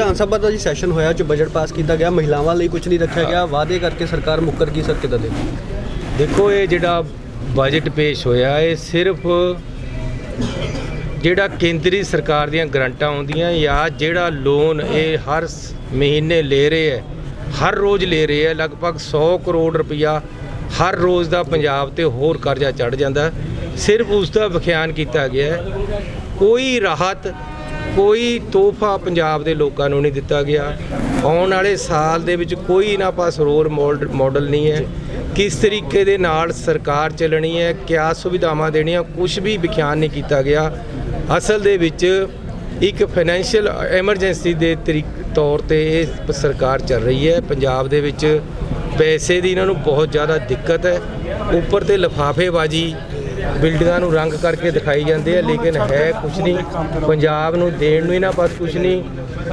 ਵਿਧਾਨ ਸਭਾ ਦਾ ਜੀ ਸੈਸ਼ਨ ਹੋਇਆ ਚ ਬਜਟ ਪਾਸ ਕੀਤਾ ਗਿਆ, ਮਹਿਲਾਵਾਂ ਲਈ ਕੁਝ ਨਹੀਂ ਰੱਖਿਆ ਗਿਆ। ਵਾਅਦੇ ਕਰਕੇ ਸਰਕਾਰ ਮੁੱਕਰ ਗਈ ਸਰ ਕਿਦਾਂ ਦੇ ਦੇਖੋ, ਇਹ ਜਿਹੜਾ ਬਜਟ ਪੇਸ਼ ਹੋਇਆ, ਇਹ ਸਿਰਫ ਜਿਹੜਾ ਕੇਂਦਰੀ ਸਰਕਾਰ ਦੀਆਂ ਗਰੰਟਾਂ ਆਉਂਦੀਆਂ ਜਾਂ ਜਿਹੜਾ ਲੋਨ ਇਹ ਹਰ ਮਹੀਨੇ ਲੈ ਰਹੇ ਹੈ, ਹਰ ਰੋਜ਼ ਲੈ ਰਹੇ ਹੈ, ਲਗਭਗ 100 ਕਰੋੜ ਰੁਪਇਆ ਹਰ ਰੋਜ਼ ਦਾ ਪੰਜਾਬ ਤੇ ਹੋਰ ਕਰਜ਼ਾ ਚੜ ਜਾਂਦਾ। ਸਿਰਫ ਉਸ ਦਾ ਵਿਖਿਆਨ ਕੀਤਾ ਗਿਆ ਕੋਈ ਰਾਹਤ ਕੋਈ ਤੋਹਫਾ ਪੰਜਾਬ ਦੇ ਲੋਕਾਂ ਨੂੰ ਨਹੀਂ ਦਿੱਤਾ ਗਿਆ। ਆਉਣ ਵਾਲੇ ਸਾਲ ਦੇ ਵਿੱਚ ਕੋਈ ਇਹਨਾਂ ਪਾਸ ਰੋਲ ਮੋਡ- ਮਾਡਲ ਨਹੀਂ ਹੈ। ਕਿਸ ਤਰੀਕੇ ਦੇ ਨਾਲ ਸਰਕਾਰ ਚੱਲਣੀ ਹੈ, ਕਿਆ ਸੁਵਿਧਾਵਾਂ ਦੇਣੀਆਂ ਕੁਝ ਵੀ ਵਿਖਿਆਨ ਨਹੀਂ ਕੀਤਾ ਗਿਆ। ਅਸਲ ਦੇ ਵਿੱਚ ਇੱਕ ਫਾਈਨੈਂਸ਼ੀਅਲ ਐਮਰਜੈਂਸੀ ਦੇ ਤਰੀਕ, ਤੌਰ ਤੇ ਇਹ ਸਰਕਾਰ ਚੱਲ ਰਹੀ ਹੈ। ਪੰਜਾਬ ਦੇ ਵਿੱਚ ਪੈਸੇ ਦੀ ਇਹਨਾਂ ਨੂੰ ਬਹੁਤ ਜ਼ਿਆਦਾ ਦਿੱਕਤ ਹੈ। ਉੱਪਰ ਤੇ ਲਫਾਫੇਬਾਜੀ ਬਿਲਡਿੰਗਾਂ ਨੂੰ ਰੰਗ ਕਰਕੇ ਦਿਖਾਈ ਜਾਂਦੇ ਆ, ਲੇਕਿਨ ਹੈ ਕੁਝ ਨਹੀਂ। ਪੰਜਾਬ ਨੂੰ ਦੇਣ ਨੂੰ ਇਹਨਾਂ ਪਾਸ ਕੁਝ ਨਹੀਂ।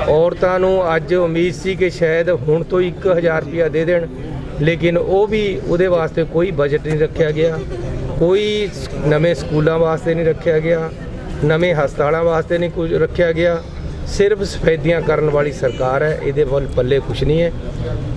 ਔਰਤਾਂ ਨੂੰ ਅੱਜ ਉਮੀਦ ਸੀ ਕਿ ਸ਼ਾਇਦ ਹੁਣ ਤੋਂ 1000 ਰੁਪਇਆ ਦੇ ਦੇਣ, ਲੇਕਿਨ ਉਹ ਵੀ ਉਹਦੇ ਵਾਸਤੇ ਕੋਈ ਬਜਟ ਨਹੀਂ ਰੱਖਿਆ ਗਿਆ। ਕੋਈ ਨਵੇਂ ਸਕੂਲਾਂ ਵਾਸਤੇ ਨਹੀਂ ਰੱਖਿਆ ਗਿਆ, ਨਵੇਂ ਹਸਪਤਾਲਾਂ ਵਾਸਤੇ ਨਹੀਂ ਕੁਝ ਰੱਖਿਆ ਗਿਆ। ਸਿਰਫ ਸਫੈਦੀਆਂ ਕਰਨ ਵਾਲੀ ਸਰਕਾਰ ਹੈ ਇਹਦੇ ਵੱਲ ਪੱਲੇ ਕੁਝ ਨਹੀਂ ਹੈ।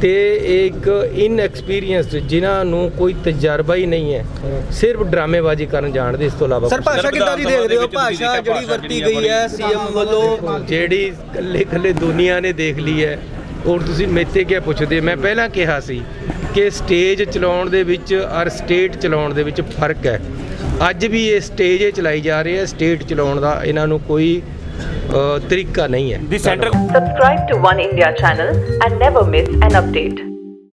ਤੇ ਇਹ ਇੱਕ ਇਨਐਕਸਪੀਰੀਅੰਸਡ ਜਿਨ੍ਹਾਂ ਨੂੰ ਕੋਈ ਤਜਰਬਾ ਹੀ ਨਹੀਂ ਹੈ ਸਿਰਫ ਡਰਾਮੇਬਾਜ਼ੀ ਕਰਨ ਜਾਣਦੇ ਇਸ ਤੋਂ ਇਲਾਵਾ ਸਰ ਕੁਛ ਭਾਸ਼ਾ ਕਿੱਦਾਂ ਦੀ ਦੇਖਦੇ ਹੋ? ਭਾਸ਼ਾ ਜਿਹੜੀ ਵਰਤੀ ਗਈ ਹੈ ਸੀਐਮ ਵੱਲੋਂ। ਜਿਹੜੀ ਕੱਲੇ ਕੱਲੇ ਦੁਨੀਆ ਨੇ ਦੇਖ ਲਈ ਹੈ ਔਰ ਤੁਸੀਂ ਮੇਤੇ ਕਿਆ ਪੁੱਛਦੇ? ਮੈਂ ਪਹਿਲਾਂ ਕਿਹਾ ਸੀ ਕਿ ਸਟੇਜ ਚਲਾਉਣ ਦੇ ਵਿੱਚ ਔਰ ਸਟੇਟ ਚਲਾਉਣ ਦੇ ਵਿੱਚ ਫ਼ਰਕ ਹੈ। ਅੱਜ ਵੀ ਇਹ ਸਟੇਜ ਚਲਾਈ ਜਾ ਰਹੀ ਹੈ ਸਟੇਟ ਚਲਾਉਣ ਦਾ ਇਹਨਾਂ ਨੂੰ ਕੋਈ तरीका नहीं है subscribe to one India channel and never miss an update